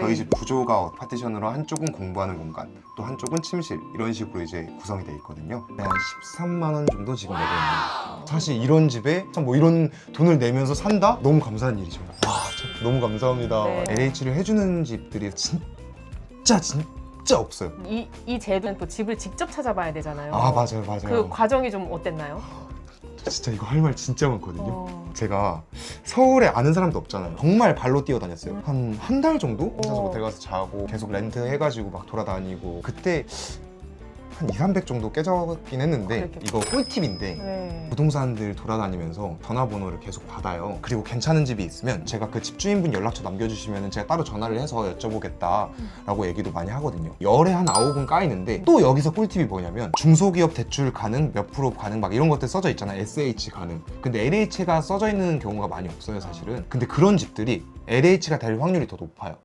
저희 네. 집 구조가 파티션으로 한쪽은 공부하는 공간, 또 한쪽은 침실 이런 식으로 이제 구성이 돼 있거든요. 네, 한 13만 원 정도 지금 내고 있는. 사실 이런 집에 참 뭐 이런 돈을 내면서 산다? 너무 감사한 일이죠. 와, 참 너무 감사합니다. 네. LH를 해주는 집들이 진짜 진짜 없어요. 이, 이 제도는 또 집을 직접 찾아봐야 되잖아요. 아 맞아요, 맞아요. 그 과정이 좀 어땠나요? 진짜 이거 할 말 진짜 많거든요. 어. 제가 서울에 아는 사람도 없잖아요. 정말 발로 뛰어다녔어요. 음. 한한 달 정도 혼자서 어. 모텔 가서 자고 계속 렌트 해가지고 막 돌아다니고 그때 한 2, 300 정도 깨졌긴 했는데 그랬겠다. 이거 꿀팁인데 네. 부동산들 돌아다니면서 전화번호를 계속 받아요. 그리고 괜찮은 집이 있으면 제가 그 집주인분 연락처 남겨주시면 제가 따로 전화를 해서 여쭤보겠다라고 얘기도 많이 하거든요. 열에 한 아홉은 까이는데 또 여기서 꿀팁이 뭐냐면 중소기업 대출 가능, 몇 프로 가능 막 이런 것들 써져 있잖아요. SH 가능. 근데 LH가 써져 있는 경우가 많이 없어요, 사실은. 근데 그런 집들이 LH가 될 확률이 더 높아요.